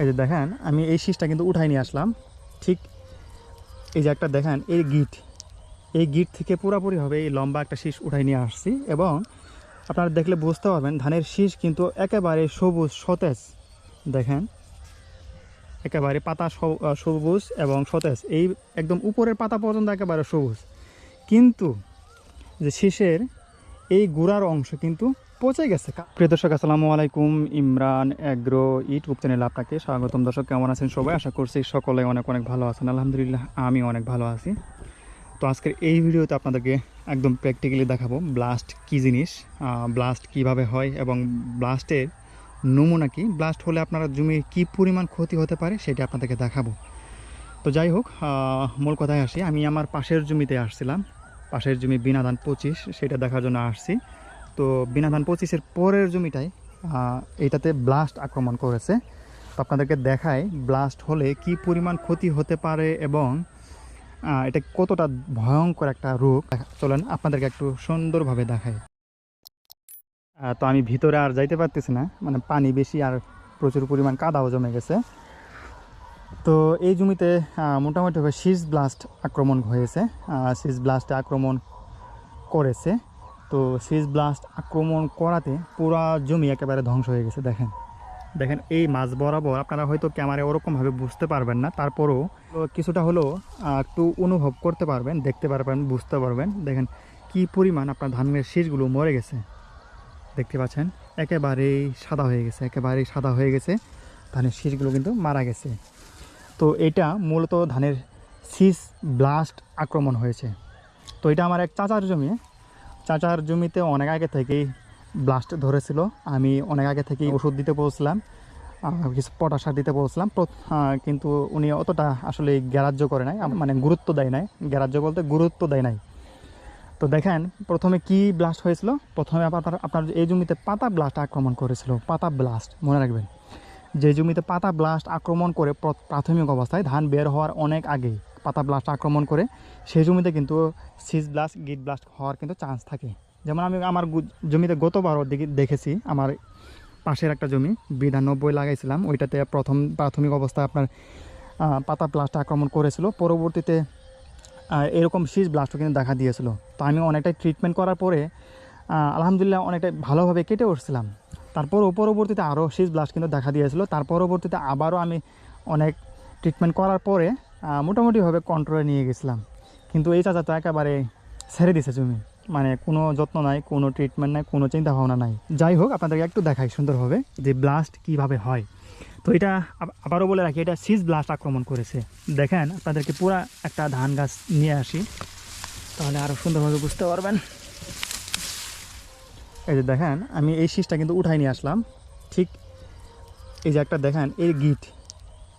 এই যে দেখেন, আমি এই শীষটা কিন্তু উঠাই নিয়ে আসলাম। ঠিক এই যে একটা দেখেন, এই গিট এই গিট থেকে পুরোপুরিভাবে এই লম্বা একটা শীষ উঠাই নিয়ে আসছি এবং আপনারা দেখলে বুঝতে পারবেন, ধানের শীষ কিন্তু একেবারে সবুজ, সতেজ। দেখেন, একেবারে পাতা সবুজ এবং সতেজ। এই একদম উপরের পাতা পর্যন্ত একেবারে সবুজ। কিন্তু যে শীষের এই গুড়ার অংশ কিন্তু পচে গেছে প্রিয় দর্শক, আসসালামু আলাইকুম। ইমরান অ্যাগ্রো ইউটিউব চ্যানেলে আপনাকে স্বাগতম। দর্শক, কেমন আছেন সবাই? আশা করছি সকলে অনেক অনেক ভালো আছেন। আলহামদুলিল্লাহ, আমি অনেক ভালো আছি। তো আজকের এই ভিডিওতে আপনাদেরকে একদম প্র্যাকটিক্যালি দেখাবো ব্লাস্ট কী জিনিস ব্লাস্ট কীভাবে হয় এবং ব্লাস্টের নমুনা কি। ব্লাস্ট হলে আপনারা জমির কী পরিমাণ ক্ষতি হতে পারে সেটা আপনাদেরকে দেখাবো। তো যাই হোক মূল কথায় আসি। আমি আমার পাশের জমিতে আসছিলাম। পাশের জমি বিনাধান পঁচিশ, সেটা দেখার জন্য আসছি। তো বিনাধান পঁচিশের পরের জমিটায় আহ, এইটাতে ব্লাস্ট আক্রমণ করেছে। তো আপনাদেরকে দেখায় ব্লাস্ট হলে কি পরিমাণ ক্ষতি হতে পারে এবং এটা কতটা ভয়ঙ্কর একটা রোগ? চলেন আপনাদেরকে একটু সুন্দরভাবে আহ, তো আমি ভিতরে আর যাইতে পারতেছি না মানে পানি বেশি আর প্রচুর পরিমাণ কাদাও জমে গেছে। তো এই জমিতে মোটামুটিভাবে শীষ ব্লাস্ট আক্রমণ হয়েছে শীষ ব্লাস্টে আক্রমণ করেছে। তো শীষ ব্লাস্ট আক্রমণ করাতে পুরা জমি একেবারে ধ্বংস হয়ে গেছে, দেখেন। দেখেন, এই মাছ বরাবর আপনারা হয়তো ক্যামেরায় ওরকমভাবে বুঝতে পারবেন না, তারপরেও কিছুটা হলেও একটু অনুভব করতে পারবেন, দেখতে পারবেন, বুঝতে পারবেন। দেখেন, কি পরিমাণ আপনার ধানের শীষগুলো মরে গেছে, দেখতে পাচ্ছেন? একেবারেই সাদা হয়ে গেছে, একেবারেই সাদা হয়ে গেছে, ধানের শীষগুলো কিন্তু মারা গেছে। তো এটা মূলত ধানের শীষ ব্লাস্ট আক্রমণ হয়েছে। তো এটা আমার এক চাচার জমি চাচার জমিতে অনেক আগে থেকেই ব্লাস্ট ধরেছিল। আমি অনেক আগে থেকেই ওষুধ দিতে বলছিলাম কিছু পটাশার দিতে বলছিলাম। কিন্তু উনি অতটা আসলে গ্রাহ্য করে নাই মানে গুরুত্ব দেয় নাই। গ্রাহ্য বলতে গুরুত্ব দেয় নাই। তো দেখেন, প্রথমে কি ব্লাস্ট হয়েছিল? প্রথমে আপনার আপনার এই জমিতে পাতা ব্লাস্ট আক্রমণ করেছিল। পাতা ব্লাস্ট মনে রাখবেন। যে জমিতে পাতা ব্লাস্ট আক্রমণ করে প্রাথমিক অবস্থায় ধান বের হওয়ার অনেক আগে পাতা ব্লাস্ট আক্রমণ করে, সেই জমিতে কিন্তু সিজ ব্লাস্ট গিট ব্লাস্ট হওয়ার কিন্তু চান্স থাকে। যেমন আমি আমার জমিতে গতবারও দেখি দেখেছি, আমার পাশের একটা জমি বিধানব্বই লাগাইছিলাম, ওইটাতে প্রথম প্রাথমিক অবস্থায় আপনার পাতা ব্লাস্ট আক্রমণ করেছিল। পরবর্তীতে এরকম শীষ ব্লাস্টও কিন্তু দেখা দিয়েছিল। তো আমি অনেকটাই ট্রিটমেন্ট করার পরে আলহামদুলিল্লাহ অনেকটাই ভালোভাবে কেটে উঠছিলাম। তারপরও পরবর্তীতে আরও শীষ ব্লাস্ট কিন্তু দেখা দিয়েছিল। তার পরবর্তীতে আবারও আমি অনেক ট্রিটমেন্ট করার পরে মোটামুটিভাবে কন্ট্রোলে নিয়ে গেছিলাম। কিন্তু এই চাচা তো একেবারে ছেড়ে দিছে জমি। মানে কোনো যত্ন নাই, কোনো ট্রিটমেন্ট নাই, কোনো চিন্তা ভাবনা নাই। যাই হোক, আপনাদেরকে একটু দেখাই সুন্দরভাবে যে ব্লাস্ট কীভাবে হয়। তো এটা আবারও বলে রাখি, এটা সিজ ব্লাস্ট আক্রমণ করেছে। দেখেন, আপনাদেরকে পুরা একটা ধান গাছ নিয়ে আসি। তাহলে আরও সুন্দরভাবে বুঝতে পারবেন। এই যে দেখেন, আমি এই শীষটা কিন্তু উঠাই নিয়ে আসলাম। ঠিক এই যে একটা দেখেন এই গিট।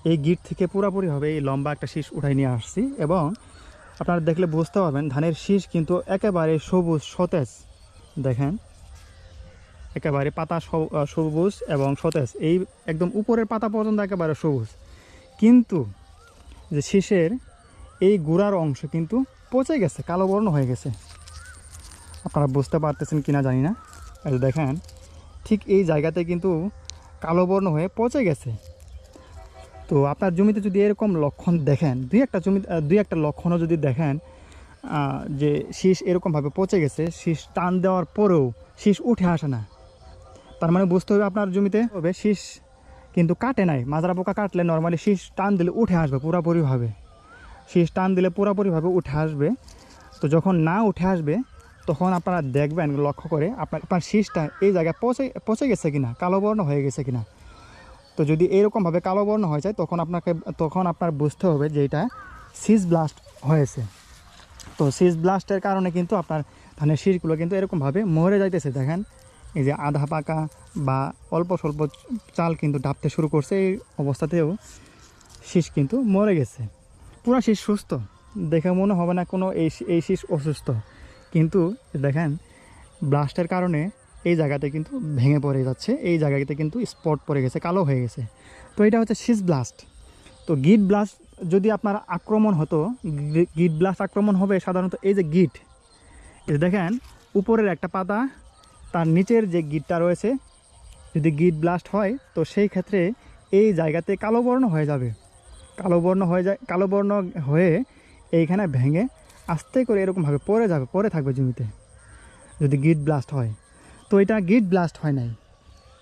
এই গিট থেকে পুরোপুরিভাবে এই লম্বা একটা শীষ উঠাই নিয়ে আসছি এবং আপনারা দেখলে বুঝতে পারবেন, ধানের শীষ কিন্তু একেবারে সবুজ, সতেজ। দেখেন, একেবারে পাতা সবুজ এবং সতেজ। এই একদম উপরের পাতা পর্যন্ত একেবারে সবুজ। কিন্তু যে শীষের এই গুড়ার অংশ কিন্তু পচে গেছে, কালো বর্ণ হয়ে গেছে। আপনারা বুঝতে পারতেছেন কিনা জানি না। দেখেন, ঠিক এই জায়গাতে কিন্তু কালো বর্ণ হয়ে পচে গেছে। তো আপনার জমিতে যদি এরকম লক্ষণ দেখেন, দুই একটা জমি দুই একটা লক্ষণও যদি দেখেন যে শীষ এরকমভাবে পচে গেছে, শীষ টান দেওয়ার পরেও শীষ উঠে আসে না। তার মানে বুঝতে হবে আপনার জমিতে হবে শীষ কিন্তু কাটে নাই। মাজরা পোকা কাটলে নর্মালি শীষ টান দিলে উঠে আসবে পুরোপুরিভাবে। শীষ টান দিলে পুরোপুরিভাবে উঠে আসবে। তো যখন না উঠে আসবে, তখন আপনারা দেখবেন, লক্ষ্য করে আপনার আপনার শীষটা এই জায়গায় পচে পচে গেছে কিনা, কালো বর্ণ হয়ে গেছে কিনা। তো যদি এরকমভাবে কালো বর্ণ হয়ে যায়, তখন আপনাকে, তখন আপনার বুঝতে হবে যে এটা সিজ ব্লাস্ট হয়েছে। তো সিজ ব্লাস্টের কারণে কিন্তু আপনার ধানের শীষগুলো কিন্তু এরকমভাবে মরে যাইতেছে। দেখেন, এই যে আধা পাকা বা অল্প স্বল্প চাল কিন্তু ডাবতে শুরু করছে, এই অবস্থাতেও শীষ কিন্তু মরে গেছে। পুরা শীষ সুস্থ। দেখে মনে হবে না কোনো এই এই শীষ অসুস্থ। কিন্তু দেখেন, ব্লাস্টের কারণে এই জায়গাতে কিন্তু ভেঙে পড়ে যাচ্ছে। এই জায়গাতে কিন্তু স্পট পড়ে গেছে, কালো হয়ে গেছে। তো এটা হচ্ছে শীষ ব্লাস্ট তো গিট ব্লাস্ট যদি আপনার আক্রমণ হতো গিট ব্লাস্ট আক্রমণ হবে সাধারণত এই যে গিট দেখেন, উপরের একটা পাতা, তার নিচের যে গিটটা রয়েছে, যদি গিট ব্লাস্ট হয়, তো সেই ক্ষেত্রে এই জায়গাতে কালো বর্ণ হয়ে যাবে। কালো বর্ণ হয়ে যায়, কালো বর্ণ হয়ে এইখানে ভেঙে আস্তে করে এরকমভাবে পরে যাবে পরে থাকবে জমিতে। যদি গিট ব্লাস্ট হয়। তো এটা গিট ব্লাস্ট হয় নাই।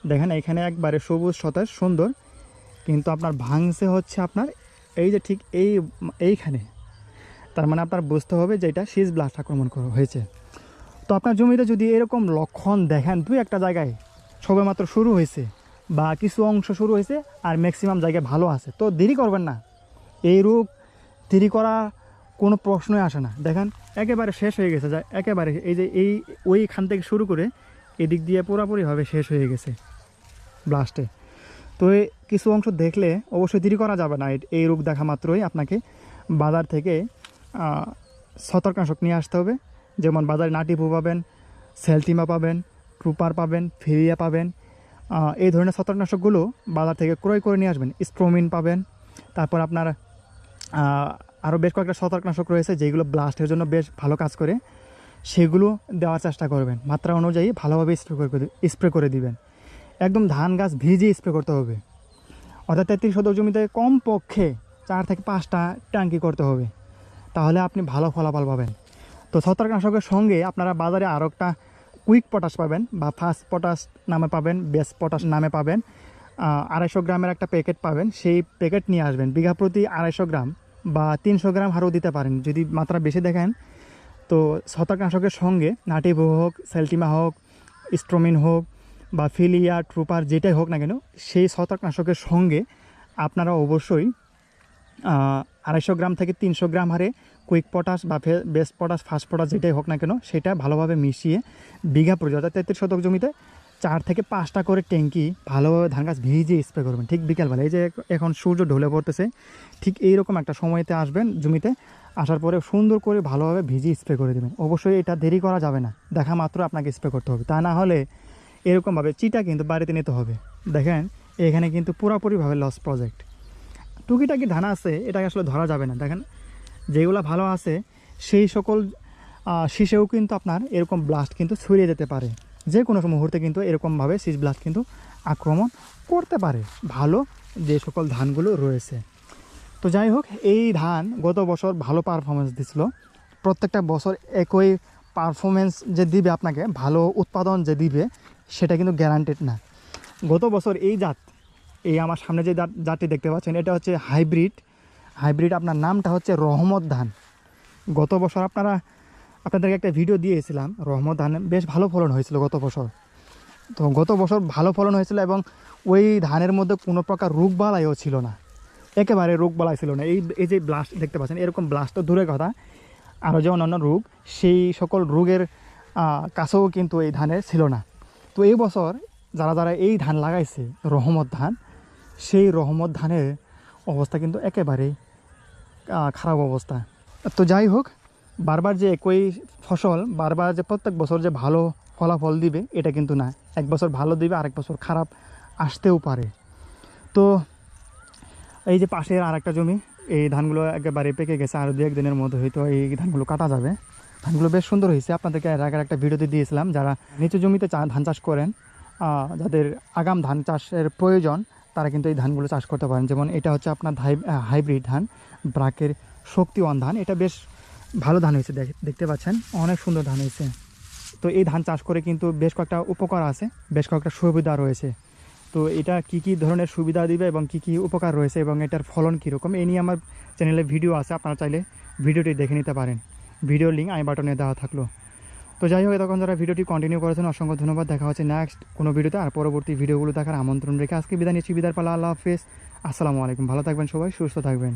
দেখেন, এখানে একবারে সবুজ, সতেজ, সুন্দর। কিন্তু আপনার ভাঙছে হচ্ছে আপনার এই যে ঠিক এই, এইখানে। তার মানে আপনার বুঝতে হবে যে এটা শীষ ব্লাস্ট আক্রমণ করা হয়েছে। তো আপনার জমিতে যদি এরকম লক্ষণ দেখেন, দুই একটা জায়গায় সবেমাত্র শুরু হয়েছে বা কিছু অংশ শুরু হয়েছে আর ম্যাক্সিমাম জায়গায় ভালো আছে, তো দেরি করবেন না। এই রূপ দেরি করা কোনো প্রশ্নই আসে না। দেখেন, একেবারে শেষ হয়ে গেছে। যা একেবারে এই যে এই ওইখান থেকে শুরু করে এদিক দিয়ে পুরোপুরিভাবে শেষ হয়ে গেছে ব্লাস্টে তো কিছু অংশ দেখলে অবশ্যই দেরি করা যাবে না। এই- রোগ দেখা মাত্রই আপনাকে বাজার থেকে আহ, সতর্কনাশক নিয়ে আসতে হবে। যেমন বাজারে নাটিপু পাবেন সেলটিমা পাবেন ট্রুপার পাবেন ফেরিয়া পাবেন এই ধরনের ছত্রাকনাশকগুলো বাজার থেকে ক্রয় করে নিয়ে আসবেন। স্ট্রোমিন পাবেন তারপর আপনার আরও বেশ কয়েকটা ছত্রাকনাশক রয়েছে যেগুলো ব্লাস্টের জন্য বেশ ভালো কাজ করে। সেগুলো দেওয়ার চেষ্টা করবেন। মাত্রা অনুযায়ী ভালোভাবে স্প্রে করে স্প্রে করে দিবেন। একদম ধান গাছ ভিজিয়ে স্প্রে করতে হবে। অর্থাৎ তেত্রিশ শতক জমিতে কমপক্ষে চার থেকে পাঁচটা ট্যাঙ্কি করতে হবে। তাহলে আপনি ভালো ফলাফল পাবেন। তো ছত্রাকনাশকের সঙ্গে আপনারা বাজারে আরও একটা কুইক পটাশ পাবেন বা ফাস্ট পটাশ নামে পাবেন, বেস পটাশ নামে পাবেন। আড়াইশো গ্রামের একটা প্যাকেট পাবেন। সেই প্যাকেট নিয়ে আসবেন। বিঘা প্রতি আড়াইশো গ্রাম বা তিনশো গ্রাম হারও দিতে পারেন। যদি মাত্রা বেশি দেখেন তো ছত্রাকনাশকের সঙ্গে নাটিভো হোক সেলটিমা হোক, স্ট্রোমিন হোক বা ফিলিয়া, ট্রুপার যেটাই হোক না কেন, সেই ছত্রাকনাশকের সঙ্গে আপনারা অবশ্যই আড়াইশো গ্রাম থেকে তিনশো গ্রাম হারে কুইক পটাশ বা ফে- বেস পটাশ, ফাস্ট পটাশ যেটাই হোক না কেন, সেটা ভালোভাবে মিশিয়ে বিঘা প্রতি অর্থাৎ তেত্রিশ শতক জমিতে চার থেকে পাঁচটা করে ট্যাঙ্কি ভালোভাবে ধান গাছ ভিজিয়ে স্প্রে করবেন। ঠিক বিকালবেলা, এই যে এখন সূর্য ঢলে পড়তেছে, ঠিক এইরকম একটা সময়তে আসবেন জমিতে আসার পরে সুন্দর করে ভালোভাবে ভিজিয়ে স্প্রে করে দেবেন। অবশ্যই এটা দেরি করা যাবে না। দেখা মাত্র আপনাকে স্প্রে করতে হবে। তা না হলে এরকমভাবে চিটা কিন্তু বাড়িতে নিতে হবে। দেখেন, এখানে কিন্তু পুরোপুরিভাবে লস প্রজেক্ট টুকিটাকি ধান আছে, এটাকে আসলে ধরা যাবে না। দেখেন, যেগুলো ভালো আছে, সেই সকল শীষেও কিন্তু আপনার এরকম ব্লাস্ট কিন্তু ছড়িয়ে যেতে পারে। যে কোনো মুহূর্তে কিন্তু এরকমভাবে শীষ ব্লাস্ট কিন্তু আক্রমণ করতে পারে। ভালো যে সকল ধানগুলো রয়েছে। তো যাই হোক এই ধান গত বছর ভালো পারফরমেন্স দিছিল। প্রত্যেকটা বছর একই পারফরমেন্স যে দিবে আপনাকে, ভালো উৎপাদন যে দিবে, সেটা কিন্তু গ্যারান্টেড না। গত বছর এই জাত, এই আমার সামনে যে জাতটি দেখতে পাচ্ছেন, এটা হচ্ছে হাইব্রিড হাইব্রিড আপনার নামটা হচ্ছে রহমত ধান। গত বছর আপনারা, আপনাদেরকে একটা ভিডিও দিয়েছিলাম, রহমত ধান বেশ ভালো ফলন হয়েছিল গত বছর। তো গত বছর ভালো ফলন হয়েছিল এবং ওই ধানের মধ্যে কোনো প্রকার রোগবালাইও ছিল না। একেবারে রোগবালাই ছিল না। এই এই যে ব্লাস্ট দেখতে পাচ্ছেন, এরকম ব্লাস্ট তো দূরের কথা। আরও যে অন্যান্য রোগ, সেই সকল রোগের কাছেও কিন্তু এই ধানের ছিল না। তো এই বছর যারা যারা এই ধান লাগাইছে, রহমত ধান, সেই রহমত ধানের অবস্থা কিন্তু একেবারেই খারাপ অবস্থা। তো যাই হোক, বারবার যে একই ফসল, বারবার যে প্রত্যেক বছর যে ভালো ফলাফল দিবে, এটা কিন্তু না। এক বছর ভালো দিবে, আরেক বছর খারাপ আসতেও পারে। তো এই যে পাশের আর একটা জমি, এই ধানগুলো একেবারে পেকে গেছে, আর দু একদিনের মধ্যে হয়তো এই ধানগুলো কাটা যাবে। ধানগুলো বেশ সুন্দর হয়েছে, আপনাদেরকে এর আগের একটা ভিডিওতে দিয়েছিলাম, যারা নিচু জমিতে ধান চাষ করেন যাদের আগাম ধান চাষের প্রয়োজন, তারা কিন্তু এই ধানগুলো চাষ করতে পারেন। যেমন এটা হচ্ছে আপনার হাই- হাইব্রিড ধান, ব্রাকের শক্তিওয়ান ধান। এটা বেশ ভালো ধান হয়েছে, দেখ- দেখতে পাচ্ছেন, অনেক সুন্দর ধান হয়েছে। তো এই ধান চাষ করে কিন্তু বেশ কয়েকটা উপকার আছে, বেশ কয়েকটা সুবিধা রয়েছে। তো এটা কি কি ধরনের সুবিধা দিবে এবং কি কি উপকার রয়েছে এবং এটার ফলন কীরকম, এ নিয়ে আমার চ্যানেলে ভিডিও আছে, আপনারা চাইলে ভিডিওটি দেখে নিতে পারেন। ভিডিও লিঙ্ক আই বাটনে দেওয়া থাকল। তো যাই হোক, এতক্ষণ যারা ভিডিওটি কন্টিনিউ করেছেন, অসংখ্য ধন্যবাদ। দেখা হচ্ছে নেক্সট কোনো ভিডিওতে আর পরবর্তী ভিডিওগুলো দেখার আমন্ত্রণ রেখে আজকে বিদায় নিচ্ছি। বিদার পালা, আল্লাহ হাফেজ। আসসালামু আলাইকুম। ভালো থাকবেন সবাই, সুস্থ থাকবেন।